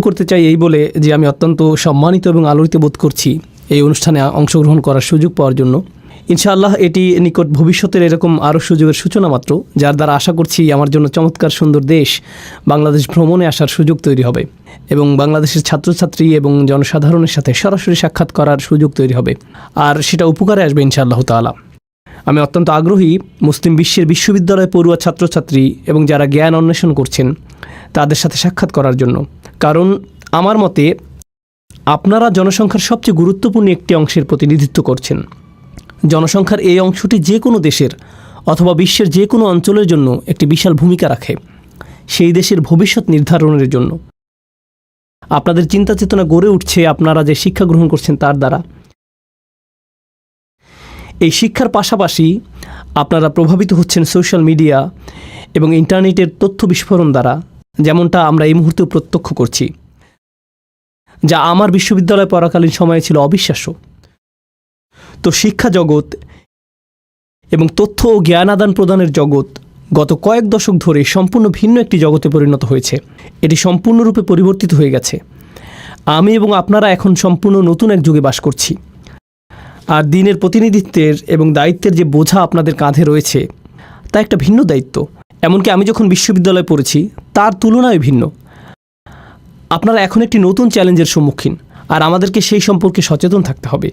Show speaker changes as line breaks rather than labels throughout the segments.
করতে চাই এই বলে যে আমি অত্যন্ত সম্মানিত এবং আলোড়িত বোধ করছি এই অনুষ্ঠানে অংশগ্রহণ করার সুযোগ পাওয়ার জন্য। ইনশাআল্লাহ এটি নিকট ভবিষ্যতের এরকম আরও সুযোগের সূচনা মাত্র, যার দ্বারা আশা করছি আমার জন্য চমৎকার সুন্দর দেশ বাংলাদেশ ভ্রমণে আসার সুযোগ তৈরি হবে এবং বাংলাদেশের ছাত্রছাত্রী এবং জনসাধারণের সাথে সরাসরি সাক্ষাৎ করার সুযোগ তৈরি হবে। আর সেটা উপকারে আসবে ইনশাআল্লাহ তাআলা। আমি অত্যন্ত আগ্রহী মুসলিম বিশ্বের বিশ্ববিদ্যালয় পড়ুয়া ছাত্রছাত্রী এবং যারা জ্ঞান অন্বেষণ করছেন তাদের সাথে সাক্ষাৎ করার জন্য। কারণ আমার মতে, আপনারা জনসংখ্যার সবচেয়ে গুরুত্বপূর্ণ একটি অংশের প্রতিনিধিত্ব করছেন। জনসংখ্যার এই অংশটি যে কোনো দেশের অথবা বিশ্বের যে কোনো অঞ্চলের জন্য একটি বিশাল ভূমিকা রাখে। সেই দেশের ভবিষ্যৎ নির্ধারণের জন্য। আপনাদের চিন্তা চেতনা গড়ে উঠছে আপনারা যে শিক্ষা গ্রহণ করছেন তার দ্বারা। এই শিক্ষার পাশাপাশি আপনারা প্রভাবিত হচ্ছেন সোশ্যাল মিডিয়া এবং ইন্টারনেটের তথ্য বিস্ফোরণ দ্বারা, যেমনটা আমরা এই মুহূর্তে প্রত্যক্ষ করছি, যা আমার বিশ্ববিদ্যালয় পড়াকালীন সময়ে ছিল অবিশ্বাস্য। তো শিক্ষা জগৎ এবং তথ্য ও জ্ঞান আদান প্রদানের জগৎ গত কয়েক দশক ধরে সম্পূর্ণ ভিন্ন একটি জগতে পরিণত হয়েছে। এটি সম্পূর্ণরূপে পরিবর্তিত হয়ে গেছে। আমি এবং আপনারা এখন সম্পূর্ণ নতুন এক যুগে বাস করছি। আর দিনের প্রতিনিধিত্বের এবং দায়িত্বের যে বোঝা আপনাদের কাঁধে রয়েছে, তা একটা ভিন্ন দায়িত্ব। এমনকি আমি যখন বিশ্ববিদ্যালয়ে পড়েছি, তার তুলনায় ভিন্ন। আপনারা এখন একটি নতুন চ্যালেঞ্জের সম্মুখীন, আর আমাদেরকে সেই সম্পর্কে সচেতন থাকতে হবে।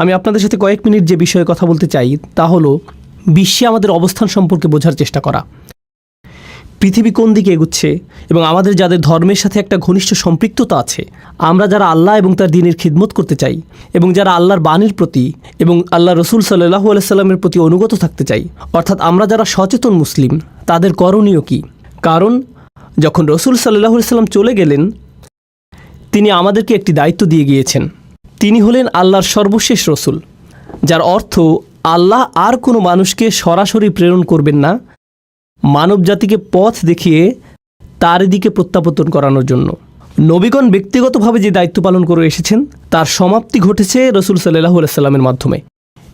আমি আপনাদের সাথে কয়েক মিনিট যে বিষয়ে কথা বলতে চাই, তা হলো, বিশ্বে আমাদের অবস্থান সম্পর্কে বোঝার চেষ্টা করা। পৃথিবী কোন দিকে এগুচ্ছে এবং আমাদের যাদের ধর্মের সাথে একটা ঘনিষ্ঠ সম্পৃক্ততা আছে, আমরা যারা আল্লাহ এবং তার দিনের খিদমত করতে চাই এবং যারা আল্লাহর বাণীর প্রতি এবং আল্লাহ রসুল সাল্লাহু আলাইসাল্লামের প্রতি অনুগত থাকতে চাই, অর্থাৎ আমরা যারা সচেতন মুসলিম, তাদের করণীয় কি? কারণ, যখন রসুল সাল্লাহু সাল্লাম চলে গেলেন, তিনি আমাদেরকে একটি দায়িত্ব দিয়ে গিয়েছেন। তিনি হলেন আল্লাহর সর্বশেষ রসুল, যার অর্থ আল্লাহ আর কোনো মানুষকে সরাসরি প্রেরণ করবেন না মানব জাতিকে পথ দেখিয়ে তার দিকে প্রত্যাবর্তন করানোর জন্য। নবীগণ ব্যক্তিগতভাবে যে দায়িত্ব পালন করে এসেছেন, তার সমাপ্তি ঘটেছে রসুল সাল্লাহু আলাইসাল্লামের মাধ্যমে।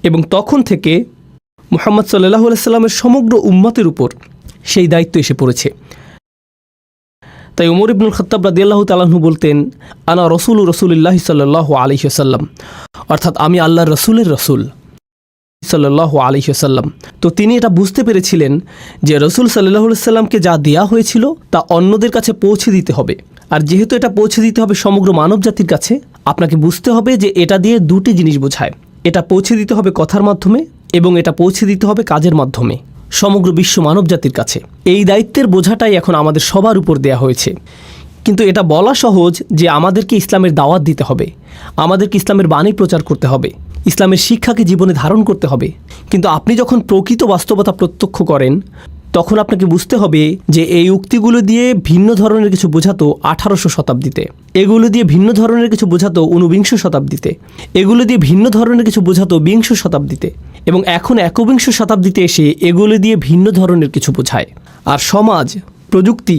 এবং তখন থেকে মোহাম্মদ সাল্লাহু আলাইসাল্লামের সমগ্র উম্মতের উপর সেই দায়িত্ব এসে পড়েছে। তাই উমর ইবনুল খত্তাব রাদিয়াল্লাহু তালাহু বলতেন, আনা রসুল রসুলিল্লাহ সাল্লাহ আলহিসাল্লাম অর্থাৎ, আমি আল্লাহর রসুলের রসুল। সাল্লাহ আলহিসাল্লাম তো তিনি এটা বুঝতে পেরেছিলেন যে রসুল সাল্লাহ সাল্লামকে যা দেয়া হয়েছিল তা অন্যদের কাছে পৌঁছে দিতে হবে। আর যেহেতু এটা পৌঁছে দিতে হবে সমগ্র মানব জাতির কাছে, আপনাকে বুঝতে হবে যে এটা দিয়ে দুটি জিনিস বোঝায়। এটা পৌঁছে দিতে হবে কথার মাধ্যমে এবং এটা পৌঁছে দিতে হবে কাজের মাধ্যমে, সমগ্র বিশ্ব মানব জাতির কাছে। এই দায়িত্বের বোঝাটাই এখন আমাদের সবার উপর দেয়া হয়েছে। কিন্তু এটা বলা সহজ যে আমাদেরকে ইসলামের দাওয়াত দিতে হবে, আমাদেরকে ইসলামের বাণী প্রচার করতে হবে। ইসলামের শিক্ষাকে জীবনে ধারণ করতে হবে। কিন্তু আপনি যখন প্রকৃত বাস্তবতা প্রত্যক্ষ করেন, তখন আপনাকে বুঝতে হবে যে এই উক্তিগুলো দিয়ে ভিন্ন ধরনের কিছু বোঝাতো আঠারোশো শতাব্দীতে। এগুলো দিয়ে ভিন্ন ধরনের কিছু বোঝাতো ঊনবিংশ শতাব্দীতে। এগুলো দিয়ে ভিন্ন ধরনের কিছু বোঝাতো বিংশ শতাব্দীতে। এবং এখন একবিংশ শতাব্দীতে এসে এগুলো দিয়ে ভিন্ন ধরনের কিছু বোঝায়। আর সমাজ, প্রযুক্তি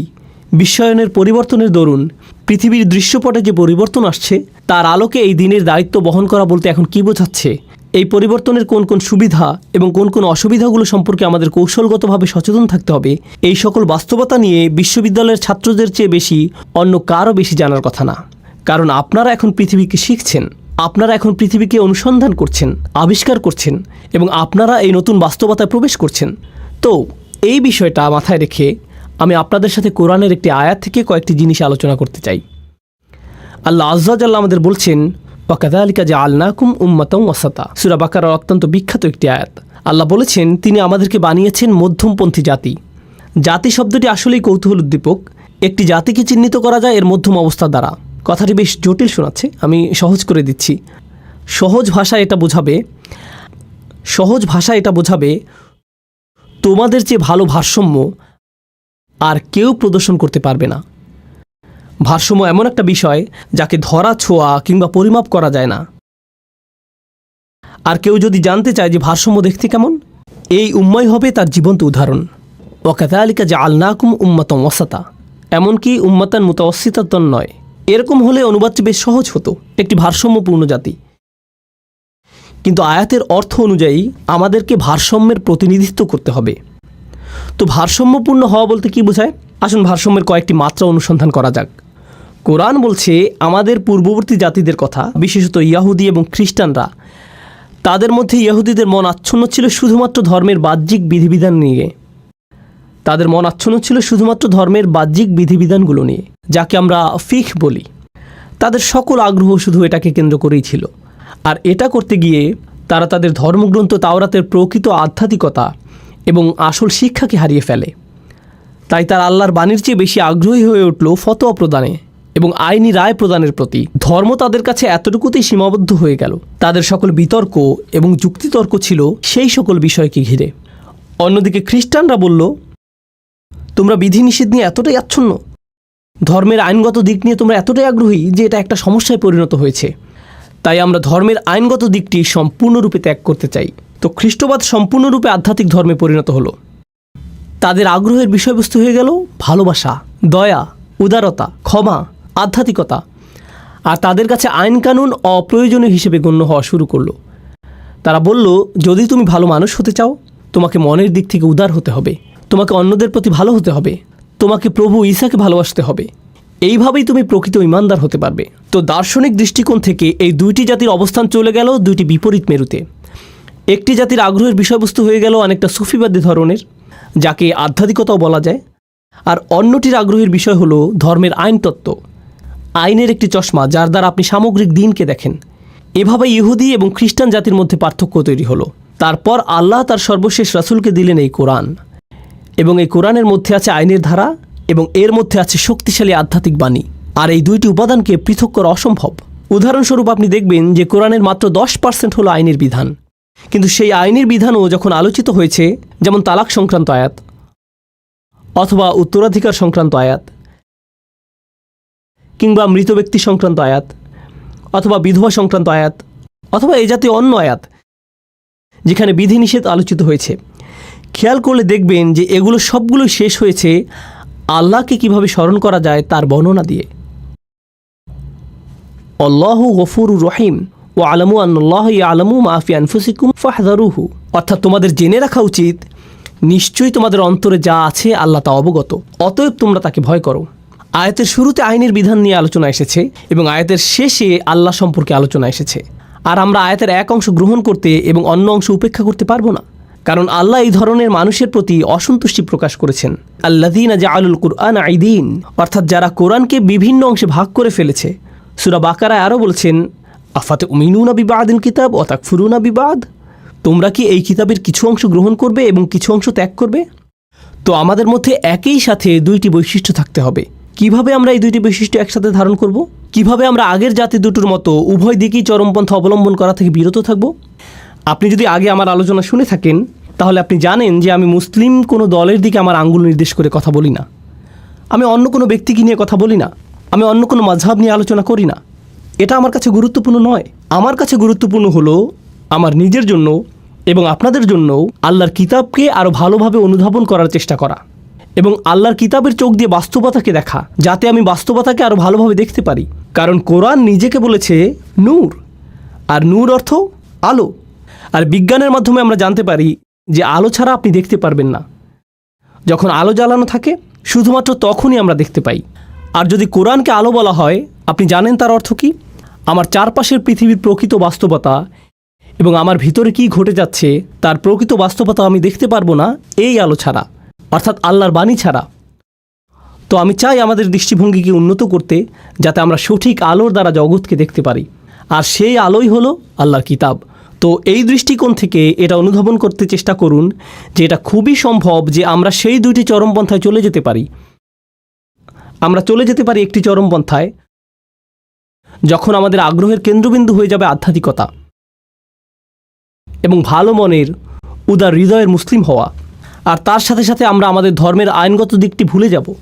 বিশ্বায়নের পরিবর্তনের দরুন পৃথিবীর দৃশ্যপটে যে পরিবর্তন আসছে, তার আলোকে এই দিনের দায়িত্ব বহন করা বলতে এখন কী বোঝাচ্ছে? এই পরিবর্তনের কোন কোন সুবিধা এবং কোন কোন অসুবিধাগুলো সম্পর্কে আমাদের কৌশলগতভাবে সচেতন থাকতে হবে, এই সকল বাস্তবতা নিয়ে বিশ্ববিদ্যালয়ের ছাত্রদের চেয়ে বেশি, অন্য কারও বেশি জানার কথা না। কারণ আপনারা এখন পৃথিবীকে শিখছেন, আপনারা এখন পৃথিবীকে অনুসন্ধান করছেন, আবিষ্কার করছেন এবং আপনারা এই নতুন বাস্তবতায় প্রবেশ করছেন। তো, এই বিষয়টা মাথায় রেখে আমি আপনাদের সাথে কোরআনের একটি আয়াত থেকে কয়েকটি জিনিস আলোচনা করতে চাই। আল্লাহ আজ্লাহ আমাদের বলছেন ওয়াকাদালিকা যে আলনাকুম উম্মাতম ওয়াসাতা। সুরা বাকার অত্যন্ত বিখ্যাত একটি আয়াত। আল্লাহ বলেছেন, তিনি আমাদেরকে বানিয়েছেন মধ্যমপন্থী জাতি। জাতি শব্দটি আসলেই কৌতূহল উদ্দীপক। একটি জাতিকে চিহ্নিত করা যায় এর মধ্যম অবস্থা দ্বারা। কথাটি বেশ জটিল শোনাচ্ছে, আমি সহজ করে দিচ্ছি। সহজ ভাষায় এটা বোঝাবে, সহজ ভাষা এটা বোঝাবে, তোমাদের যে ভালো ভারসাম্য আর কেউ প্রদর্শন করতে পারবে না। ভারসাম্য এমন একটা বিষয় যাকে ধরা, ছোঁয়া কিংবা পরিমাপ করা যায় না। আর কেউ যদি জানতে চায় যে ভারসাম্য দেখতে কেমন, এই উম্মাই হবে তার জীবন্ত উদাহরণ। ওকাতালিকা যে আলনাকুম উম্মাতম ওসাতা এমনকি উম্মাতান মুতাওয়াসিতাতন নয়। এরকম হলে অনুবাদটি বেশ সহজ হতো, একটি ভারসাম্যপূর্ণ জাতি। কিন্তু আয়াতের অর্থ অনুযায়ী আমাদেরকে ভারসাম্যের প্রতিনিধিত্ব করতে হবে। তো ভারসাম্যপূর্ণ হওয়া বলতে কি বোঝায়? আসুন ভারসাম্যের কয়েকটি মাত্রা অনুসন্ধান করা যাক। কোরআন বলছে, আমাদের পূর্ববর্তী জাতিদের কথা, বিশেষত ইয়াহুদি এবং খ্রিস্টানরা, তাদের মধ্যে ইয়াহুদিদের মন আচ্ছন্ন ছিল শুধুমাত্র ধর্মের বাহ্যিক বিধিবিধান নিয়ে। তাদের মন আচ্ছন্ন ছিল শুধুমাত্র ধর্মের বাহ্যিক বিধিবিধানগুলো নিয়ে, যাকে আমরা ফিখ বলি। তাদের সকল আগ্রহ শুধু এটাকে কেন্দ্র করেই ছিল। আর এটা করতে গিয়ে তারা তাদের ধর্মগ্রন্থ তাওরাতের প্রকৃত আধ্যাত্মিকতা এবং আসল শিক্ষাকে হারিয়ে ফেলে। তাই তার আল্লাহর বাণীর চেয়ে বেশি আগ্রহী হয়ে উঠল ফতোয়া প্রদানে এবং আইনি রায় প্রদানের প্রতি। ধর্ম তাদের কাছে এতটুকুতেই সীমাবদ্ধ হয়ে গেল। তাদের সকল বিতর্ক এবং যুক্তিতর্ক ছিল সেই সকল বিষয়কে ঘিরে। অন্যদিকে খ্রিস্টানরা বলল, তোমরা বিধিনিষেধ নিয়ে এতটাই আচ্ছন্ন। ধর্মের আইনগত দিক নিয়ে তোমরা এতটাই আগ্রহী যে এটা একটা সমস্যায় পরিণত হয়েছে। তাই আমরা ধর্মের আইনগত দিকটি সম্পূর্ণরূপে ত্যাগ করতে চাই। তো খ্রিস্টবাদ সম্পূর্ণরূপে আধ্যাত্মিক ধর্মে পরিণত হলো। তাদের আগ্রহের বিষয়বস্তু হয়ে গেল ভালোবাসা, দয়া, উদারতা, ক্ষমা, আধ্যাত্মিকতা। আর তাদের কাছে আইন কানুন অপ্রয়োজনীয় হিসেবে গণ্য হওয়া শুরু করল। তারা বলল, যদি তুমি ভালো মানুষ হতে চাও, তোমাকে মনের দিক থেকে উদার হতে হবে, তোমাকে অন্যদের প্রতি ভালো হতে হবে, তোমাকে প্রভু ঈশাকে ভালোবাসতে হবে। এইভাবেই তুমি প্রকৃত ইমানদার হতে পারবে। তো দার্শনিক দৃষ্টিকোণ থেকে এই দুইটি জাতির অবস্থান চলে গেল দুইটি বিপরীত মেরুতে। একটি জাতির আগ্রহের বিষয়বস্তু হয়ে গেল অনেকটা সুফিবাদী ধরনের, যাকে আধ্যাত্মিকতাও বলা যায়। আর অন্যটির আগ্রহের বিষয় হলো ধর্মের আইনতত্ত্ব আইনের একটি চশমা, যার দ্বারা আপনি সামগ্রিক দিনকে দেখেন। এভাবে ইহুদি এবং খ্রিস্টান জাতির মধ্যে পার্থক্য তৈরি হলো। তারপর আল্লাহ তার সর্বশেষ রাসুলকে দিলেন এই কোরআন। এবং এই কোরআনের মধ্যে আছে আইনের ধারা এবং এর মধ্যে আছে শক্তিশালী আধ্যাত্মিক বাণী। আর এই দুইটি উপাদানকে পৃথক করা অসম্ভব। উদাহরণস্বরূপ আপনি দেখবেন যে কোরআনের মাত্র দশ পার্সেন্ট হলো আইনের বিধান। কিন্তু সেই আইনের বিধানও যখন আলোচিত হয়েছে, যেমন তালাক সংক্রান্ত আয়াত অথবা উত্তরাধিকার সংক্রান্ত আয়াত কিংবা মৃত ব্যক্তি সংক্রান্ত আয়াত অথবা বিধবা সংক্রান্ত আয়াত অথবা এ জাতীয় অন্য আয়াত যেখানে বিধিনিষেধ আলোচিত হয়েছে। খেয়াল করলে দেখবেন যে এগুলো সবগুলো শেষ হয়েছে আল্লাহকে কীভাবে স্মরণ করা যায় তার বর্ণনা দিয়ে। অল্লাহ গফুর রহিম। ও আলমু আন্নাল্লাহ আলমু মাফি আনফুসিকুম ফাহদারুহু অর্থাৎ তোমাদের জেনে রাখা উচিত, নিশ্চয়ই তোমাদের অন্তরে যা আছে আল্লাহ তা অবগত, অতএব তোমরা তাকে ভয় করো। আয়াতের শুরুতে আইনের বিধান নিয়ে আলোচনা এসেছে এবং আয়াতের শেষে আল্লাহ সম্পর্কে আলোচনা এসেছে। আর আমরা আয়াতের এক অংশ গ্রহণ করতে এবং অন্য অংশ উপেক্ষা করতে পারব না, কারণ আল্লাহ এই ধরনের মানুষের প্রতি অসন্তুষ্টি প্রকাশ করেছেন। আল্লাদিন জা আলুল কুরআন আইদিন, অর্থাৎ যারা কোরআনকে বিভিন্ন অংশে ভাগ করে ফেলেছে। সুরা বাকারায় আরও বলছেন আফাতে উমিনুনা বিবাদিন কিতাব অতাক ফুরুনা বিবাদ? তোমরা কি এই কিতাবের কিছু অংশ গ্রহণ করবে এবং কিছু অংশ ত্যাগ করবে? তো আমাদের মধ্যে একই সাথে দুইটি বৈশিষ্ট্য থাকতে হবে। কীভাবে আমরা এই দুইটি বৈশিষ্ট্য একসাথে ধারণ করব? কীভাবে আমরা আগের জাতি দুটোর মতো উভয় দিকেই চরমপন্থা অবলম্বন করা থেকে বিরত থাকব? আপনি যদি আগে আমার আলোচনা শুনে থাকেন, তাহলে আপনি জানেন যে আমি মুসলিম কোনো দলের দিকে আমার আঙ্গুল নির্দেশ করে কথা বলি না। আমি অন্য কোনো ব্যক্তিকে নিয়ে কথা বলি না। আমি অন্য কোনো মাঝহাব নিয়ে আলোচনা করি না। এটা আমার কাছে গুরুত্বপূর্ণ নয়। আমার কাছে গুরুত্বপূর্ণ হলো আমার নিজের জন্য এবং আপনাদের জন্য আল্লাহর কিতাবকে আরও ভালোভাবে অনুধাবন করার চেষ্টা করা এবং আল্লাহর কিতাবের চোখ দিয়ে বাস্তবতাকে দেখা, যাতে আমি বাস্তবতাকে আরও ভালোভাবে দেখতে পারি। কারণ কোরআন নিজেকে বলেছে নূর। আর নূর অর্থ আলো। আর বিজ্ঞানের মাধ্যমে আমরা জানতে পারি যে আলো ছাড়া আপনি দেখতে পারবেন না। যখন আলো জ্বালানো থাকে, শুধুমাত্র তখনই আমরা দেখতে পাই। আর যদি কোরআনকে আলো বলা হয়, আপনি জানেন তার অর্থ কি? আমার চারপাশের পৃথিবীর প্রকৃত বাস্তবতা এবং আমার ভিতরে কি ঘটে যাচ্ছে, তার প্রকৃত বাস্তবতা আমি দেখতে পারব না, এই আলো ছাড়া, অর্থাৎ আল্লাহর বাণী ছাড়া। তো আমি চাই আমাদের দৃষ্টিভঙ্গিকে উন্নত করতে, যাতে আমরা সঠিক আলোর দ্বারা জগৎকে দেখতে পারি। আর সেই আলোই হলো আল্লাহর কিতাব। তো এই দৃষ্টিকোণ থেকে এটা অনুধাবন করতে চেষ্টা করুন, যে এটা খুবই সম্ভব যে আমরা সেই দুইটি চরমপন্থায় চলে যেতে পারি। আমরা চলে যেতে পারি একটি চরমপন্থায় যখন আমাদের আগ্রহের কেন্দ্রবিন্দু হয়ে যাবে আধ্যাত্মিকতা এবং ভালো মনের, উদার হৃদয়ের মুসলিম হওয়া। আর তার সাথে সাথে আমরা আমাদের ধর্মের আইনগত দিকটি ভুলে যাব।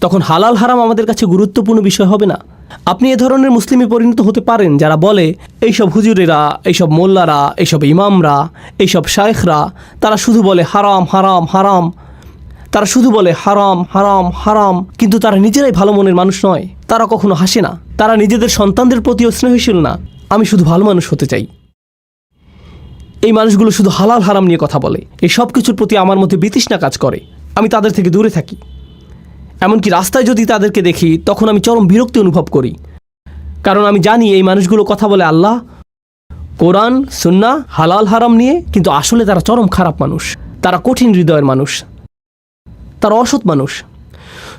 তখন হালাল হারাম আমাদের কাছে গুরুত্বপূর্ণ বিষয় হবে না। আপনি এ ধরনের মুসলিমে পরিণত হতে পারেন যারা বলে, এইসব হুজুরেরা, এইসব মোল্লারা, এইসব ইমামরা, এইসব শায়েখরা, তারা শুধু বলে হারাম হারাম হারাম। তারা শুধু বলে হারাম হারাম হারাম, কিন্তু তারা নিজেরাই ভালো মনের মানুষ নয়। তারা কখনো হাসে না। তারা নিজেদের সন্তানদের প্রতিও স্নেহশীল না। আমি শুধু ভালো মানুষ হতে চাই। এই মানুষগুলো শুধু হালাল হারাম নিয়ে কথা বলে। এই সব কিছুর প্রতি আমার মধ্যে বিতৃষ্ণা কাজ করে। আমি তাদের থেকে দূরে থাকি। এমনকি রাস্তায় যদি তাদেরকে দেখি, তখন আমি চরম বিরক্তি অনুভব করি। কারণ আমি জানি এই মানুষগুলো কথা বলে আল্লাহ, কোরআন সুন্না হালাল হারাম নিয়ে, কিন্তু আসলে তারা চরম খারাপ মানুষ। তারা কঠিন হৃদয়ের মানুষ। তারা অসৎ মানুষ।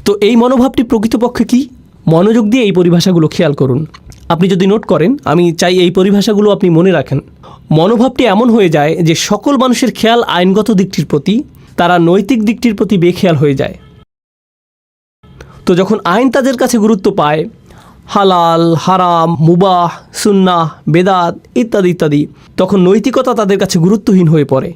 তো এই মনোভাবটি প্রকৃতপক্ষে কি? মনোযোগ দিয়ে এই পরিভাষাগুলো খেয়াল করুন। আপনি যদি নোট করেন, আমি চাই এই পরিভাষাগুলো আপনি মনে রাখেন। মনোভাবটি এমন হয়ে যায় যে সকল মানুষের খেয়াল আইনগত দিকটির প্রতি, তারা নৈতিক দিকটির প্রতি বেখেয়াল হয়ে যায়। তো যখন আইন তাদের কাছে গুরুত্ব পায়, হালাল, হারাম, মুবাহ, সুন্নাহ, বেদাত ইত্যাদি ইত্যাদি, তখন নৈতিকতা তাদের কাছে গুরুত্বহীন হয়ে পড়ে।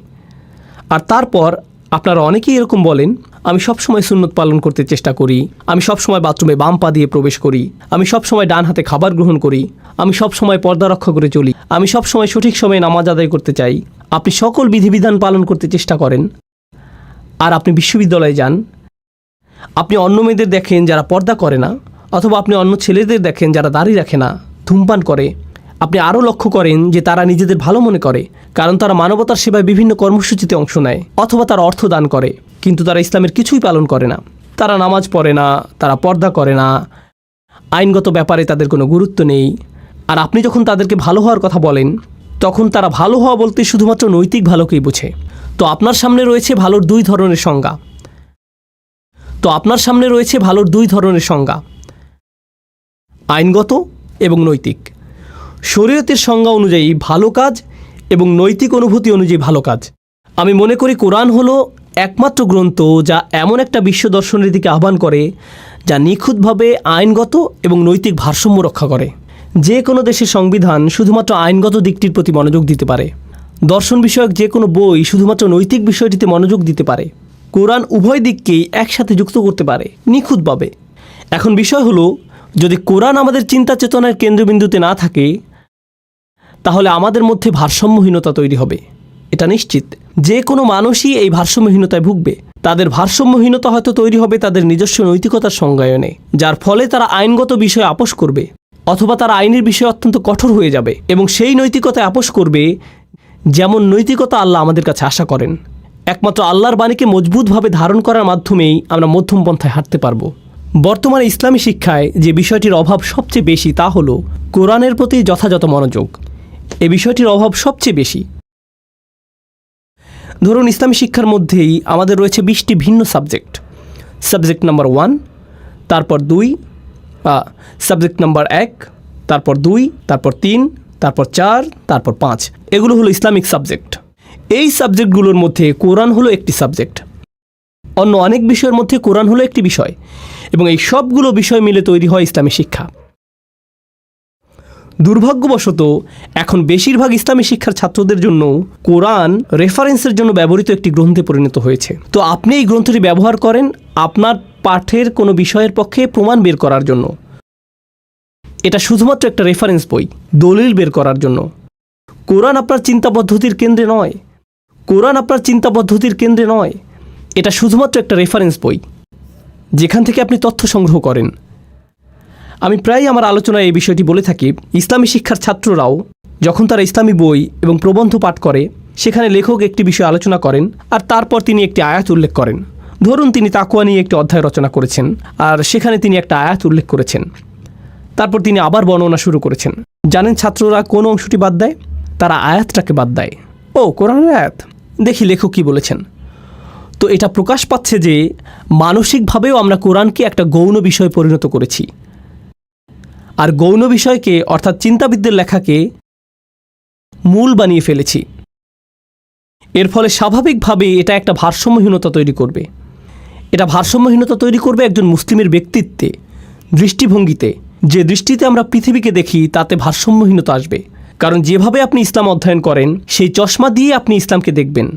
আর তারপর আপনারা অনেকেই এরকম বলেন, আমি সবসময় সুন্নত পালন করতে চেষ্টা করি, আমি সবসময় বাথরুমে বাম পা দিয়ে প্রবেশ করি, আমি সবসময় ডান হাতে খাবার গ্রহণ করি, আমি সবসময় পর্দা রক্ষা করে চলি, আমি সবসময় সঠিক সময়ে নামাজ আদায় করতে চাই। আপনি সকল বিধিবিধান পালন করতে চেষ্টা করেন। আর আপনি বিশ্ববিদ্যালয়ে যান। আপনি অন্য মেয়েদের দেখেন যারা পর্দা করে না, অথবা আপনি অন্য ছেলেদের দেখেন যারা দাড়ি রাখে না, ধূমপান করে। আপনি আরও লক্ষ্য করেন যে তারা নিজেদের ভালো মনে করে, কারণ তারা মানবতার সেবায় বিভিন্ন কর্মসূচিতে অংশ নেয় অথবা তারা অর্থ দান করে, কিন্তু তারা ইসলামের কিছুই পালন করে না। তারা নামাজ পড়ে না, তারা পর্দা করে না। আইনগত ব্যাপারে তাদের কোনো গুরুত্ব নেই। আর আপনি যখন তাদেরকে ভালো হওয়ার কথা বলেন, তখন তারা ভালো হওয়া বলতে শুধুমাত্র নৈতিক ভালোকেই বোঝে। তো আপনার সামনে রয়েছে ভালোর দুই ধরনের সংজ্ঞা। তো আপনার সামনে রয়েছে ভালোর দুই ধরনের সংজ্ঞা। আইনগত এবং নৈতিক। শরীয়তের সংজ্ঞা অনুযায়ী ভালো কাজ এবং নৈতিক অনুভূতি অনুযায়ী ভালো কাজ। আমি মনে করি কোরআন হলো একমাত্র গ্রন্থ যা এমন একটা বিশ্ব দর্শনের দিকে আহ্বান করে, যা নিখুঁতভাবে আইনগত এবং নৈতিক ভারসাম্য রক্ষা করে। যে কোনো দেশের সংবিধান শুধুমাত্র আইনগত দিকটির প্রতি মনোযোগ দিতে পারে। দর্শন বিষয়ক যে কোনো বই শুধুমাত্র নৈতিক বিষয়টিতে মনোযোগ দিতে পারে। কোরআন উভয় দিককেই একসাথে যুক্ত করতে পারে, নিখুঁতভাবে। এখন বিষয় হলো, যদি কোরআন আমাদের চিন্তা চেতনার কেন্দ্রবিন্দুতে না থাকে তাহলে আমাদের মধ্যে ভারসাম্যহীনতা তৈরি হবে। এটা নিশ্চিত। যে কোনো মানুষই এই ভারসাম্যহীনতায় ভুগবে। তাদের ভারসাম্যহীনতা হয়তো তৈরি হবে তাদের নিজস্ব নৈতিকতার সংজ্ঞায়নে, যার ফলে তারা আইনগত বিষয়ে আপোষ করবে অথবা তারা আইনের বিষয়ে অত্যন্ত কঠোর হয়ে যাবে এবং সেই নৈতিকতায় আপোষ করবে যেমন নৈতিকতা আল্লাহ আমাদের কাছে আশা করেন। একমাত্র আল্লাহর বাণীকে মজবুতভাবে ধারণ করার মাধ্যমেই আমরা মধ্যম পন্থায় হাঁটতে পারব। বর্তমানে ইসলামী শিক্ষায় যে বিষয়টির অভাব সবচেয়ে বেশি তা হলো কোরআনের প্রতি যথাযথ মনোযোগ। এ বিষয়টির অভাব সবচেয়ে বেশি। ধরুন, ইসলামী শিক্ষার মধ্যেই আমাদের রয়েছে বিশটি ভিন্ন সাবজেক্ট। সাবজেক্ট নাম্বার ওয়ান, তারপর দুই সাবজেক্ট নাম্বার এক, তারপর দুই, তারপর তিন, তারপর চার, তারপর পাঁচ। এগুলো হলো ইসলামিক সাবজেক্ট। এই সাবজেক্টগুলোর মধ্যে কোরআন হলো একটি সাবজেক্ট। অন্য অনেক বিষয়ের মধ্যে কোরআন হলো একটি বিষয় এবং এই সবগুলো বিষয় মিলে তৈরি হয় ইসলামী শিক্ষা। দুর্ভাগ্যবশত, এখন বেশিরভাগ ইসলামী শিক্ষার ছাত্রদের জন্য কোরআন রেফারেন্সের জন্য ব্যবহৃত একটি গ্রন্থে পরিণত হয়েছে। তো আপনি এই গ্রন্থটি ব্যবহার করেন আপনার পাঠের কোনো বিষয়ের পক্ষে প্রমাণ বের করার জন্য। এটা শুধুমাত্র একটা রেফারেন্স বই, দলিল বের করার জন্য। কোরআন আপনার চিন্তা পদ্ধতির কেন্দ্রে নয়। কোরআন আপনার চিন্তা পদ্ধতির কেন্দ্রে নয়। এটা শুধুমাত্র একটা রেফারেন্স বই, যেখান থেকে আপনি তথ্য সংগ্রহ করেন। আমি প্রায় আমার আলোচনায় এই বিষয়টি বলে থাকি। ইসলামী শিক্ষার ছাত্ররাও যখন তারা ইসলামী বই এবং প্রবন্ধ পাঠ করে, সেখানে লেখক একটি বিষয় আলোচনা করেন আর তারপর তিনি একটি আয়াত উল্লেখ করেন। ধরুন তিনি তাকুয়া নিয়ে একটি অধ্যায় রচনা করেছেন আর সেখানে তিনি একটা আয়াত উল্লেখ করেছেন। তারপর তিনি আবার বর্ণনা শুরু করেছেন। জানেন ছাত্ররা কোন অংশটি বাদ দেয়? তারা আয়াতটাকে বাদ দেয়। ও, কোরআনের আয়াত? দেখি লেখক কি বলেছেন। তো এটা প্রকাশ পাচ্ছে যে মানসিকভাবেও আমরা কোরআনকে একটা গৌণ বিষয়ে পরিণত করেছি। আর গৌণ বিষয়কে, অর্থাৎ চিন্তাবিদদের লেখাকে, মূল বানিয়ে ফেলেছি। এর ফলে স্বাভাবিকভাবে এটা একটা ভারসাম্যহীনতা তৈরি করবে। এটা ভারসাম্যহীনতা তৈরি করবে একজন মুসলিমের ব্যক্তিত্বে, দৃষ্টিভঙ্গিতে। যে দৃষ্টিতে আমরা পৃথিবীকে দেখি, তাতে ভারসাম্যহীনতা আসবে। কারণ যেভাবে আপনি ইসলাম অধ্যয়ন করেন, সেই চশমা দিয়ে আপনি ইসলামকে দেখবেন।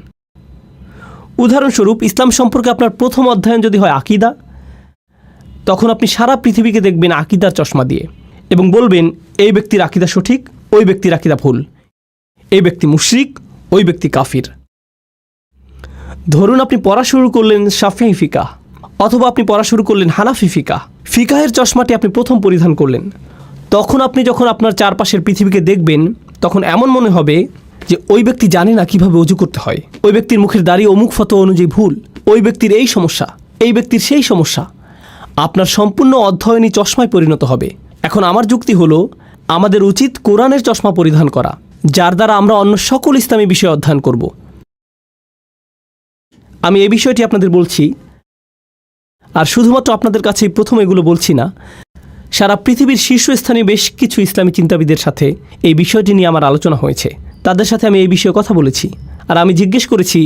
উদাহরণস্বরূপ, ইসলাম সম্পর্কে আপনার প্রথম অধ্যয়ন যদি হয় আকিদা, তখন আপনি সারা পৃথিবীকে দেখবেন আকিদার চশমা দিয়ে। এবং বলবেন, এই ব্যক্তির আকিদা সঠিক, ওই ব্যক্তির আকিদা ভুল। এই ব্যক্তি মুশরিক, ওই ব্যক্তি কাফির। ধরুন আপনি পড়া শুরু করলেন শাফিই ফিকা অথবা আপনি পড়া শুরু করলেন হানাফি ফিকা ফিকাহের চশমাটি আপনি প্রথম পরিধান করলেন। তখন আপনি যখন আপনার চারপাশের পৃথিবীকে দেখবেন, তখন এমন মনে হবে যে, ওই ব্যক্তি জানে না কীভাবে অজু করতে হয়। ওই ব্যক্তির মুখের দাড়ি অমুক ফত অনুযায়ী ভুল। ওই ব্যক্তির এই সমস্যা, এই ব্যক্তির সেই সমস্যা। আপনার সম্পূর্ণ অধ্যয়নই চশমায় পরিণত হবে। এখন আমার যুক্তি হলো, আমাদের উচিত কোরআনের চশমা পরিধান করা, যার দ্বারা আমরা অন্য সকল ইসলামী বিষয় অধ্যয়ন করব। আমি এই বিষয়টি আপনাদের বলছি, আর শুধুমাত্র আপনাদের কাছেই প্রথম এগুলো বলছি না, সারা পৃথিবীর শীর্ষস্থানীয় বেশ কিছু ইসলামী চিন্তাবিদের সাথে এই বিষয়টি নিয়ে আমার আলোচনা হয়েছে। তাদের সাথে আমি এই বিষয়ে কথা বলেছি, আর আমি জিজ্ঞেস করেছি,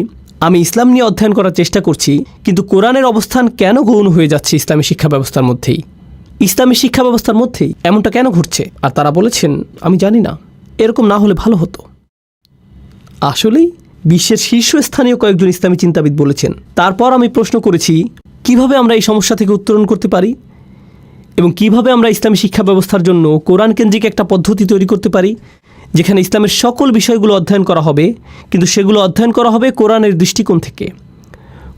আমি ইসলাম নিয়ে অধ্যয়ন করার চেষ্টা করছি, কিন্তু কোরআনের অবস্থান কেন গৌণ হয়ে যাচ্ছে ইসলামী শিক্ষা ব্যবস্থার মধ্যেই? ইসলামী শিক্ষা ব্যবস্থার মধ্যেই এমনটা কেন ঘটছে? আর তারা বলেছেন, আমি জানি না। এরকম না হলে ভালো হতো। আসলেই বিশ্বের শীর্ষস্থানীয় কয়েকজন ইসলামী চিন্তাবিদ বলেছেন, তারপর আমি প্রশ্ন করেছি, কীভাবে আমরা এই সমস্যা থেকে উত্তরণ করতে পারি? এবং কীভাবে আমরা ইসলামী শিক্ষা ব্যবস্থার জন্য কোরআন কেন্দ্রিক একটা পদ্ধতি তৈরি করতে পারি, যেখানে ইসলামের সকল বিষয়গুলো অধ্যয়ন করা হবে, কিন্তু সেগুলো অধ্যয়ন করা হবে কোরআনের দৃষ্টিকোণ থেকে।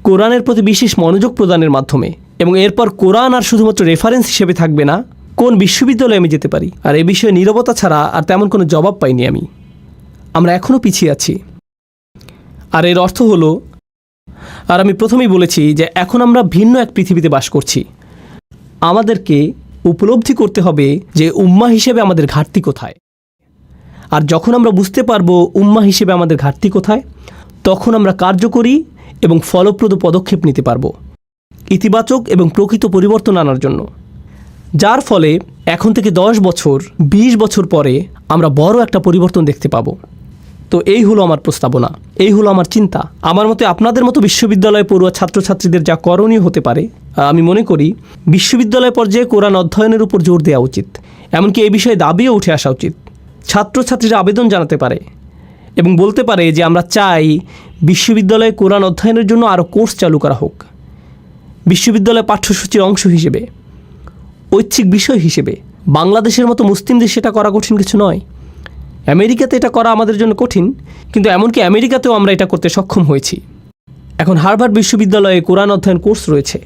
কোরআনের প্রতি বিশেষ মনোযোগ প্রদানের মাধ্যমে। এবং এরপর কোরআন আর শুধুমাত্র রেফারেন্স হিসেবে থাকবে না, কোন বিশ্ববিদ্যালয়ে আমি যেতে পারি? আর এ বিষয়ে নীরবতা ছাড়া আর তেমন কোনো জবাব পাইনি আমি। আমরা এখনও পিছিয়ে আছি। আর এর অর্থ হলো, আর আমি প্রথমেই বলেছি যে এখন আমরা ভিন্ন এক পৃথিবীতে বাস করছি। আমাদেরকে উপলব্ধি করতে হবে যে উম্মা হিসেবে আমাদের ঘাটতি কোথায়। আর যখন আমরা বুঝতে পারব উম্মা হিসেবে আমাদের ঘাটতি কোথায়, তখন আমরা কার্যকরী এবং ফলপ্রদ পদক্ষেপ নিতে পারব। ইতিবাচক এবং প্রকৃত পরিবর্তন আনার জন্য। যার ফলে এখন থেকে দশ বছর ২০ বছর পরে আমরা বড় একটা পরিবর্তন দেখতে পাবো। তো এই হলো আমার প্রস্তাবনা, এই হলো আমার চিন্তা। আমার মতে আপনাদের মতো বিশ্ববিদ্যালয়ে পড়ুয়া ছাত্রছাত্রীদের যা করণীয় হতে পারে আমি মনে করি বিশ্ববিদ্যালয় পর্যায়ে কোরআন অধ্যয়নের উপর জোর দেওয়া উচিত। এমনকি এই বিষয়ে দাবিও উঠে আসা উচিত। ছাত্রছাত্রীরা আবেদন জানাতে পারে এবং বলতে পারে যে আমরা চাই বিশ্ববিদ্যালয়ে কোরআন অধ্যয়নের জন্য আরও কোর্স চালু করা হোক। বিশ্ববিদ্যালয় পাঠ্যসূচির অংশ হিসেবে, ঐচ্ছিক বিষয় হিসেবে। বাংলাদেশের মতো মুসলিম দেশে এটা করা কঠিন কিছু নয়। আমেরিকাতে এটা করা আমাদের জন্য কঠিন, কিন্তু এমনকি আমেরিকাতেও আমরা এটা করতে সক্ষম হয়েছি। এখন হার্ভার্ড বিশ্ববিদ্যালয়ে কোরআন অধ্যয়ন কোর্স রয়েছে।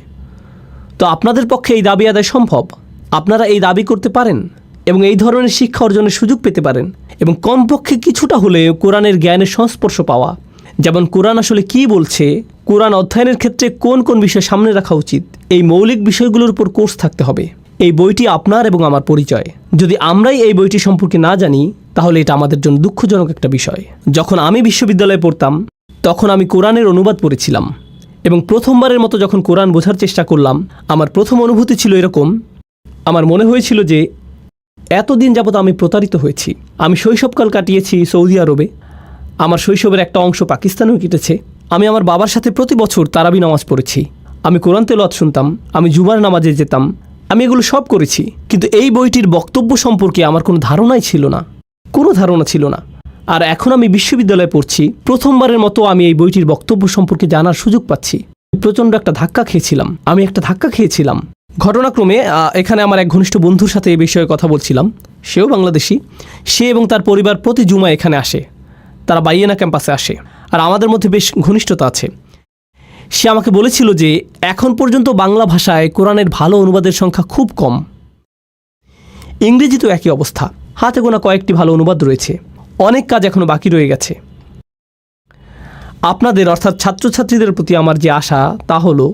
তো আপনাদের পক্ষে এই দাবি আদায় সম্ভব? আপনারা এই দাবি করতে পারেন এবং এই ধরনের শিক্ষা অর্জনের সুযোগ পেতে পারেন এবং কমপক্ষে কিছুটা হলেও কোরআনের জ্ঞানের সংস্পর্শ পাওয়া। যেমন কোরআন আসলে কী বলছে কোরআন অধ্যয়নের ক্ষেত্রে কোন কোন বিষয় সামনে রাখা উচিত? এই মৌলিক বিষয়গুলোর উপর কোর্স থাকতে হবে। এই বইটি আপনার এবং আমার পরিচয়। যদি আমরাই এই বইটি সম্পর্কে না জানি, তাহলে এটা আমাদের জন্য দুঃখজনক একটা বিষয়। যখন আমি বিশ্ববিদ্যালয়ে পড়তাম, তখন আমি কোরআনের অনুবাদ পড়েছিলাম। এবং প্রথমবারের মতো যখন কোরআন বোঝার চেষ্টা করলাম, আমার প্রথম অনুভূতি ছিল এরকম। আমার মনে হয়েছিল যে, এতদিন যাবত আমি প্রতারিত হয়েছি। আমি শৈশবকাল কাটিয়েছি সৌদি আরবে। আমার শৈশবের একটা অংশ পাকিস্তানেও কেটেছে। আমি আমার বাবার সাথে প্রতি বছর তারাবি নামাজ পড়েছি। আমি কোরআন তেলাওয়াত শুনতাম, আমি জুমার নামাজে যেতাম, আমি এগুলো সব করেছি। কিন্তু এই বইটির বক্তব্য সম্পর্কে আমার কোনো ধারণাই ছিল না। কোনো ধারণা ছিল না। আর এখন আমি বিশ্ববিদ্যালয়ে পড়ছি, প্রথমবারের মতো আমি এই বইটির বক্তব্য সম্পর্কে জানার সুযোগ পাচ্ছি। প্রচণ্ড একটা ধাক্কা খেয়েছিলাম। আমি একটা ধাক্কা খেয়েছিলাম। ঘটনাক্রমে এখানে আমার এক ঘনিষ্ঠ বন্ধুর সাথে এই বিষয়ে কথা বলছিলাম। সেও বাংলাদেশি। সে এবং তার পরিবার প্রতি জুমা এখানে আসে। তারা বাইয়েনা ক্যাম্পাসে আসে। আর আমাদের মধ্যে বেশ ঘনিষ্ঠতা আছে। সে আমাকে বলেছিল যে, এখন পর্যন্ত বাংলা ভাষায় কোরআনের ভালো অনুবাদের সংখ্যা খুব কম। ইংরেজিতেও একই অবস্থা। হাতে গোনা কয়েকটি ভালো অনুবাদ রয়েছে। অনেক কাজ এখনও বাকি রয়ে গেছে। আপনাদের, অর্থাৎ ছাত্রছাত্রীদের প্রতি আমার যে আশা, তা হলো,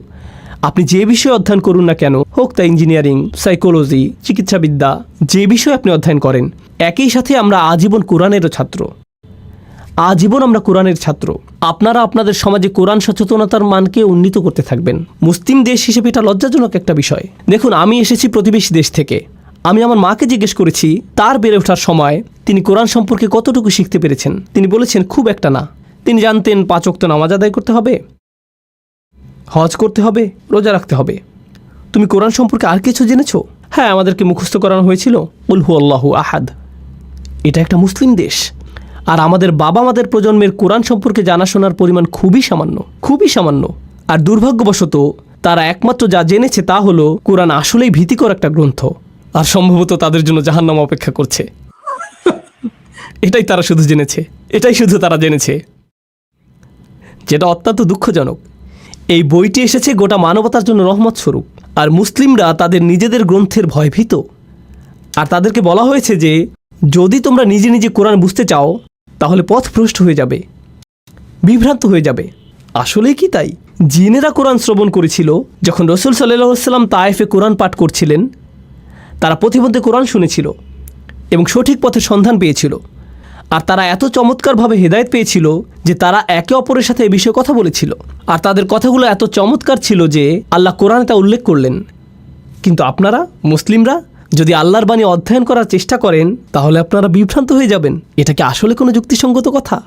আপনি যে বিষয়ে অধ্যয়ন করুন না কেন, হোক তা ইঞ্জিনিয়ারিং, সাইকোলজি, চিকিৎসাবিদ্যা, যে বিষয়ে আপনি অধ্যয়ন করেন, একই সাথে আমরা আজীবন কোরআনেরও ছাত্র। আজীবন আমরা কোরআনের ছাত্র। আপনারা আপনাদের সমাজে কোরআন সচেতনতার মানকে উন্নীত করতে থাকবেন। মুসলিম দেশ হিসেবে এটা লজ্জাজনক একটা বিষয়। দেখুন, আমি এসেছি প্রতিবেশী দেশ থেকে। আমি আমার মাকে জিজ্ঞেস করেছি, তার বেড়ে ওঠার সময় তিনি কোরআন সম্পর্কে কতটুকু শিখতে পেরেছেন? তিনি বলেছেন, খুব একটা না। তিনি জানতেন, পাঁচ ওয়াক্ত নামাজ আদায় করতে হবে, হজ করতে হবে, রোজা রাখতে হবে। তুমি কোরআন সম্পর্কে আর কিছু জেনেছো? হ্যাঁ আমাদেরকে মুখস্থ করানো হয়েছিল উলহু আল্লাহু আহাদ। এটা একটা মুসলিম দেশ। আর আমাদের বাবা মাদের প্রজন্মের কোরআন সম্পর্কে জানাশোনার পরিমাণ খুবই সামান্য খুবই সামান্য। আর দুর্ভাগ্যবশত তারা একমাত্র যা জেনেছে তা হলো কোরআন আসলেই ভীতিকর একটা গ্রন্থ, আর সম্ভবত তাদের জন্য জাহান্নাম অপেক্ষা করছে। এটাই তারা শুধু জেনেছে, এটাই শুধু তারা জেনেছে। যেটা অত্যন্ত দুঃখজনক, এই বইটি এসেছে গোটা মানবতার জন্য রহমত স্বরূপ, আর মুসলিমরা তাদের নিজেদের গ্রন্থের ভয়ভীত। আর তাদেরকে বলা হয়েছে যে, যদি তোমরা নিজে নিজে কোরআন বুঝতে চাও তাহলে পথ ভ্রষ্ট হয়ে যাবে, বিভ্রান্ত হয়ে যাবে। আসলেই কি তাই? জিনেরা কোরআন শ্রবণ করেছিল, যখন রসুল সাল্লাম তায়েফে কোরআন পাঠ করছিলেন, তারা প্রতিমধ্যে কোরআন শুনেছিল এবং সঠিক পথের সন্ধান পেয়েছিল। আর তারা এত চমৎকারভাবে হেদায়েত পেয়েছিল যে তারা একে অপরের সাথে এ বিষয়ে কথা বলেছিল। আর তাদের কথাগুলো এত চমৎকার ছিল যে আল্লাহ কোরআনে তা উল্লেখ করলেন। কিন্তু আপনারা, মুসলিমরা যদি আল্লাহর বাণী অধ্যয়ন করার চেষ্টা করেন, তাহলে আপনারা বিভ্রান্ত হয়ে যাবেন। এটা কি আসলে কোনো যুক্তিসঙ্গত কথা?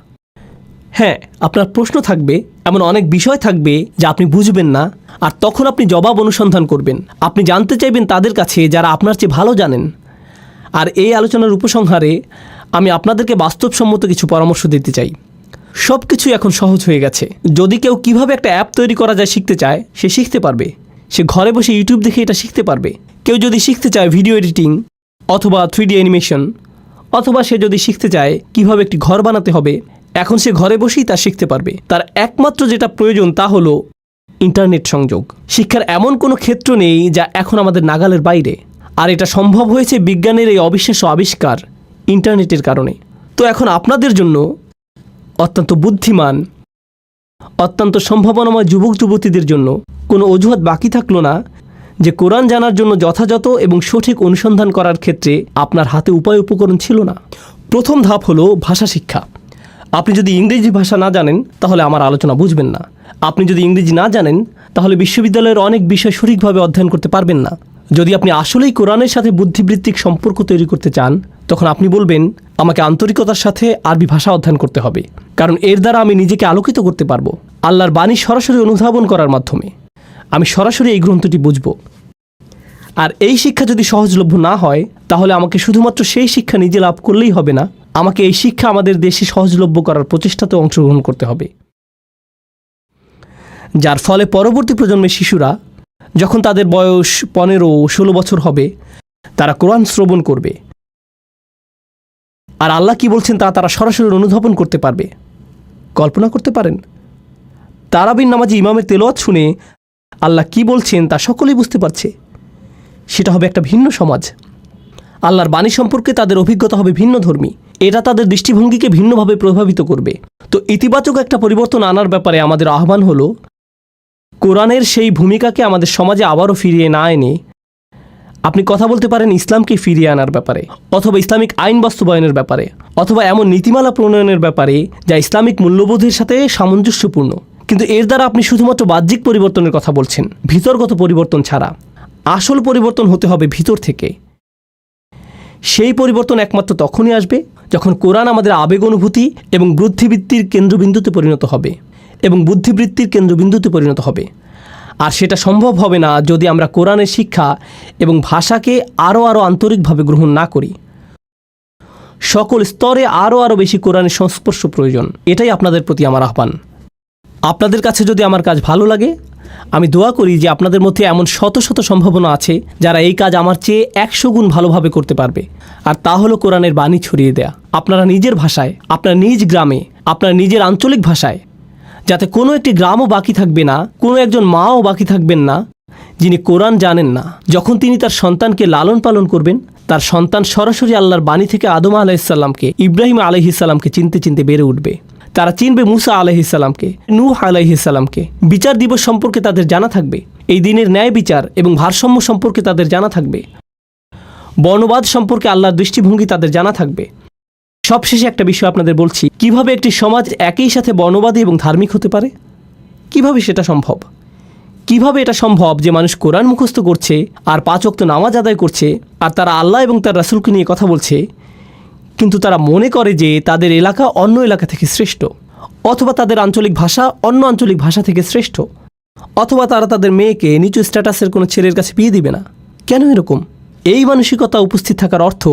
হ্যাঁ আপনার প্রশ্ন থাকবে, এমন অনেক বিষয় থাকবে যা আপনি বুঝবেন না, আর তখন আপনি জবাব অনুসন্ধান করবেন। আপনি জানতে চাইবেন তাদের কাছে যারা আপনার চেয়ে ভালো জানেন। আর এই আলোচনার উপসংহারে আমি আপনাদেরকে বাস্তবসম্মত কিছু পরামর্শ দিতে চাই। সব কিছুই এখন সহজ হয়ে গেছে। যদি কেউ কীভাবে একটা অ্যাপ তৈরি করা যায় শিখতে চায়, সে শিখতে পারবে। সে ঘরে বসে ইউটিউব দেখে এটা শিখতে পারবে। কেউ যদি শিখতে চায় ভিডিও এডিটিং অথবা থ্রি ডি অ্যানিমেশন অথবা সে যদি শিখতে চায় কীভাবে একটি ঘর বানাতে হবে, এখন সে ঘরে বসেই তা শিখতে পারবে। তার একমাত্র যেটা প্রয়োজন তা হলো ইন্টারনেট সংযোগ। শিক্ষার এমন কোনো ক্ষেত্র নেই যা এখন আমাদের নাগালের বাইরে। আর এটা সম্ভব হয়েছে বিজ্ঞানের এই অবিশ্বাস্য আবিষ্কার ইন্টারনেটের কারণে। তো এখন আপনাদের জন্য অত্যন্ত বুদ্ধিমান, অত্যন্ত সম্ভাবনাময় যুবক যুবতীদের জন্য কোনো অজুহাত বাকি থাকল না। যে কোরআন জানার জন্য যথাযথ এবং সঠিক অনুসন্ধান করার ক্ষেত্রে আপনার হাতে উপায় উপকরণ ছিল না। প্রথম ধাপ হলো ভাষা শিক্ষা। আপনি যদি ইংরেজি ভাষা না জানেন, তাহলে আমার আলোচনা বুঝবেন না। আপনি যদি ইংরেজি না জানেন, তাহলে বিশ্ববিদ্যালয়ের অনেক বিষয় সঠিকভাবে অধ্যয়ন করতে পারবেন না। যদি আপনি আসলেই কোরআনের সাথে বুদ্ধিবৃত্তিক সম্পর্ক তৈরি করতে চান, তখন আপনি বলবেন, আমাকে আন্তরিকতার সাথে আরবি ভাষা অধ্যয়ন করতে হবে। কারণ এর দ্বারা আমি নিজেকে আলোকিত করতে পারব। আল্লাহর বাণী সরাসরি অনুধাবন করার মাধ্যমে। আমি সরাসরি এই গ্রন্থটি বুঝব। আর এই শিক্ষা যদি সহজলভ্য না হয়, তাহলে আমাকে শুধুমাত্র সেই শিক্ষা নিজে লাভ করলেই হবে না, আমাকে এই শিক্ষা আমাদের দেশে সহজলভ্য করার প্রচেষ্টাতে অংশগ্রহণ করতে হবে। যার ফলে পরবর্তী প্রজন্মের শিশুরা, যখন তাদের বয়স পনেরো ষোলো বছর হবে, তারা কোরআন শ্রবণ করবে। আর আল্লাহ কি বলছেন তা তারা সরাসরি অনুধাবন করতে পারবে। কল্পনা করতে পারেন? তারাবিন নামাজি ইমামের তেলোয়াত শুনে আল্লাহ কি বলছেন তা সকলেই বুঝতে পারছে। সেটা হবে একটা ভিন্ন সমাজ। আল্লাহর বাণী সম্পর্কে তাদের অভিজ্ঞতা হবে ভিন্ন ধর্মী। এটা তাদের দৃষ্টিভঙ্গিকে ভিন্নভাবে প্রভাবিত করবে। তো ইতিবাচক একটা পরিবর্তন আনার ব্যাপারে আমাদের আহ্বান হলো, কোরআনের সেই ভূমিকাকে আমাদের সমাজে আবারও ফিরিয়ে না এনে আপনি কথা বলতে পারেন ইসলামকে ফিরিয়ে আনার ব্যাপারে, অথবা ইসলামিক আইন বাস্তবায়নের ব্যাপারে, অথবা এমন নীতিমালা প্রণয়নের ব্যাপারে যা ইসলামিক মূল্যবোধের সাথে সামঞ্জস্যপূর্ণ। কিন্তু এর দ্বারা আপনি শুধুমাত্র বাহ্যিক পরিবর্তনের কথা বলছেন, ভিতরগত পরিবর্তন ছাড়া। আসল পরিবর্তন হতে হবে ভিতর থেকে। সেই পরিবর্তন একমাত্র তখনই আসবে যখন কোরআন আমাদের আবেগ অনুভূতি এবং বুদ্ধিবৃত্তির কেন্দ্রবিন্দুতে পরিণত হবে এবং বুদ্ধিবৃত্তির কেন্দ্রবিন্দুতে পরিণত হবে। আর সেটা সম্ভব হবে না যদি আমরা কোরআনের শিক্ষা এবং ভাষাকে আরও আরও আন্তরিকভাবে গ্রহণ না করি। সকল স্তরে আরও আরও বেশি কোরআনের সংস্পর্শ প্রয়োজন। এটাই আপনাদের প্রতি আমার আহ্বান। আপনাদের কাছে যদি আমার কাজ ভালো লাগে, আমি দোয়া করি যে আপনাদের মধ্যে এমন শত শত সম্ভাবনা আছে যারা এই কাজ আমার চেয়ে একশো গুণ ভালোভাবে করতে পারবে। আর তা হলো কোরআনের বাণী ছড়িয়ে দেয়া। আপনারা নিজের ভাষায়, আপনার নিজ গ্রামে, আপনার নিজের আঞ্চলিক ভাষায়, যাতে কোনো একটি গ্রামও বাকি থাকবে না, কোনো একজন মাও বাকি থাকবেন না, যিনি কোরআন জানেন না। যখন তিনি তার সন্তানকে লালন পালন করবেন, তার সন্তান সরাসরি আল্লাহর বাণী থেকে আদম আলাইসাল্লামকে ইব্রাহিম আলহিসাল্লামকে চিনতে চিনতে বেড়ে উঠবে। তারা চিনবে মুসা আলহিসাল্লামকে নূহ আলাইহিসাল্লামকে বিচার দিবস সম্পর্কে তাদের জানা থাকবে। এই দিনের ন্যায় বিচার এবং ভারসাম্য সম্পর্কে তাদের জানা থাকবে। বর্ণবাদ সম্পর্কে আল্লাহর দৃষ্টিভঙ্গি তাদের জানা থাকবে। সবশেষে একটা বিষয় আপনাদের বলছি, কীভাবে একটি সমাজ একই সাথে বর্ণবাদী এবং ধার্মিক হতে পারে? কীভাবে সেটা সম্ভব? কীভাবে এটা সম্ভব যে মানুষ কোরআন মুখস্থ করছে, আর পাঁচ ওয়াক্ত নামাজ আদায় করছে, আর তারা আল্লাহ এবং তার রাসুলকে নিয়ে কথা বলছে কিন্তু তারা মনে করে যে তাদের এলাকা অন্য এলাকা থেকে শ্রেষ্ঠ, অথবা তাদের আঞ্চলিক ভাষা অন্য আঞ্চলিক ভাষা থেকে শ্রেষ্ঠ, অথবা তারা তাদের মেয়েকে নিচু স্ট্যাটাসের কোনো ছেলের কাছে বিয়ে দিবে না। কেন এরকম? এই মানসিকতা উপস্থিত থাকার অর্থ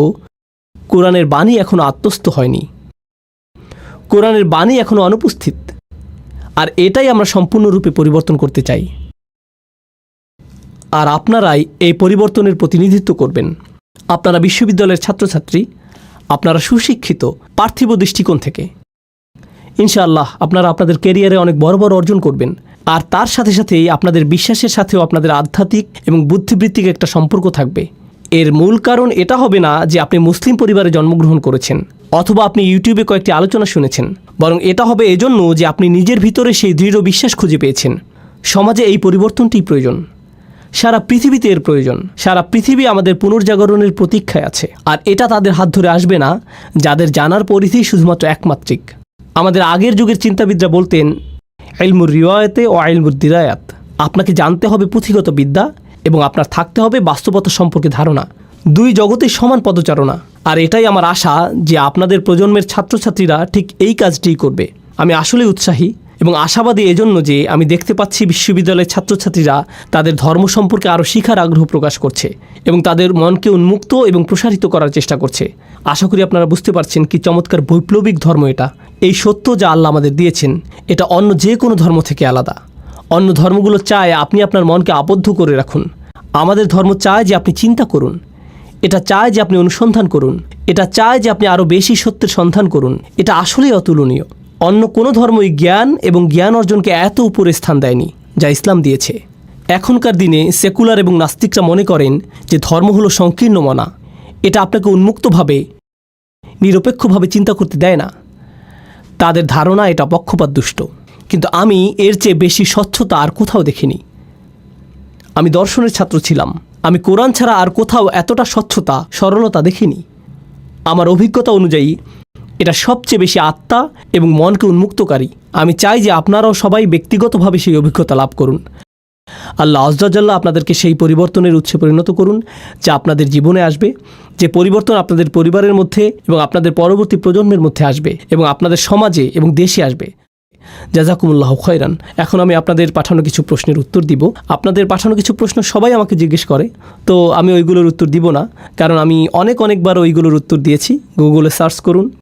কোরআনের বাণী এখনও আত্মস্থ হয়নি। কোরআনের বাণী এখনও অনুপস্থিত। আর এটাই আমরা সম্পূর্ণরূপে পরিবর্তন করতে চাই। আর আপনারাই এই পরিবর্তনের প্রতিনিধিত্ব করবেন। আপনারা বিশ্ববিদ্যালয়ের ছাত্রছাত্রী আপনারা সুশিক্ষিত, পার্থিব দৃষ্টিকোণ থেকে। ইনশাআল্লাহ, আপনারা আপনাদের কেরিয়ারে অনেক বড় বড় অর্জন করবেন। আর তার সাথে সাথেই আপনাদের বিশ্বাসের সাথেও আপনাদের আধ্যাত্মিক এবং বুদ্ধিবৃত্তিক একটা সম্পর্ক থাকবে। এর মূল কারণ এটা হবে না যে আপনি মুসলিম পরিবারে জন্মগ্রহণ করেছেন অথবা আপনি ইউটিউবে কয়েকটি আলোচনা শুনেছেন। বরং এটা হবে এজন্য যে আপনি নিজের ভিতরে সেই দৃঢ় বিশ্বাস খুঁজে পেয়েছেন। সমাজে এই পরিবর্তনটি প্রয়োজন। সারা পৃথিবীতে এর প্রয়োজন। সারা পৃথিবী আমাদের পুনর্জাগরণের প্রতীক্ষায় আছে। আর এটা তাদের হাত ধরে আসবে না, যাদের জানার পরিধি শুধুমাত্র একমাত্রিক। আমাদের আগের যুগের চিন্তাবিদরা বলতেন আইলমুর রিওয়ায়তে ও আইলমুর দিরায়াত। আপনাকে জানতে হবে পুঁথিগত বিদ্যা এবং আপনার থাকতে হবে বাস্তবতা সম্পর্কে ধারণা। দুই জগতেই সমান পদচারণা। আর এটাই আমার আশা যে আপনাদের প্রজন্মের ছাত্রছাত্রীরা ঠিক এই কাজটিই করবে। আমি আসলে উৎসাহী। এবং আশাবাদী এজন্য যে আমি দেখতে পাচ্ছি বিশ্ববিদ্যালয়ের ছাত্রছাত্রীরা তাদের ধর্ম সম্পর্কে আরও শিখার আগ্রহ প্রকাশ করছে এবং তাদের মনকে উন্মুক্ত এবং প্রসারিত করার চেষ্টা করছে। আশা করি আপনারা বুঝতে পারছেন কি চমৎকার বৈপ্লবিক ধর্ম এটা। এই সত্য যা আল্লাহ আমাদের দিয়েছেন, এটা অন্য যে কোনো ধর্ম থেকে আলাদা। অন্য ধর্মগুলো চায় আপনি আপনার মনকে আবদ্ধ করে রাখুন। আমাদের ধর্ম চায় যে আপনি চিন্তা করুন। এটা চায় যে আপনি অনুসন্ধান করুন। এটা চায় যে আপনি আরও বেশি সত্যের সন্ধান করুন। এটা আসলেই অতুলনীয়। অন্য কোনো ধর্মই জ্ঞান এবং জ্ঞান অর্জনকে এত উপরে স্থান দেয়নি, যা ইসলাম দিয়েছে। এখনকার দিনে সেকুলার এবং নাস্তিকরা মনে করেন যে ধর্ম হলো সংকীর্ণ মনা। এটা আপনাকে উন্মুক্তভাবে, নিরপেক্ষভাবে চিন্তা করতে দেয় না। তাদের ধারণা এটা পক্ষপাত দুষ্ট। কিন্তু আমি এর চেয়ে বেশি স্বচ্ছতা আর কোথাও দেখিনি। আমি দর্শনের ছাত্র ছিলাম। আমি কোরআন ছাড়া আর কোথাও এতটা স্বচ্ছতা, সরলতা দেখিনি। আমার অভিজ্ঞতা অনুযায়ী এটা সবচেয়ে বেশি আত্মা এবং মনকে উন্মুক্তকারী। আমি চাই যে আপনারাও সবাই ব্যক্তিগতভাবে সেই অভিজ্ঞতা লাভ করুন। আল্লাহ আজজাল্লাহ আপনাদেরকে সেই পরিবর্তনের উৎসে পরিণত করুন, যা আপনাদের জীবনে আসবে, যে পরিবর্তন আপনাদের পরিবারের মধ্যে এবং আপনাদের পরবর্তী প্রজন্মের মধ্যে আসবে এবং আপনাদের সমাজে এবং দেশে আসবে। জাজাকুমুল্লাহ খয়রান। এখন আমি আপনাদের পাঠানো কিছু প্রশ্নের উত্তর দিব। আপনাদের পাঠানো কিছু প্রশ্ন সবাই আমাকে জিজ্ঞেস করে, তো আমি ওইগুলোর উত্তর দিব না, কারণ আমি অনেক অনেকবার ওইগুলোর উত্তর দিয়েছি। গুগলে সার্চ করুন।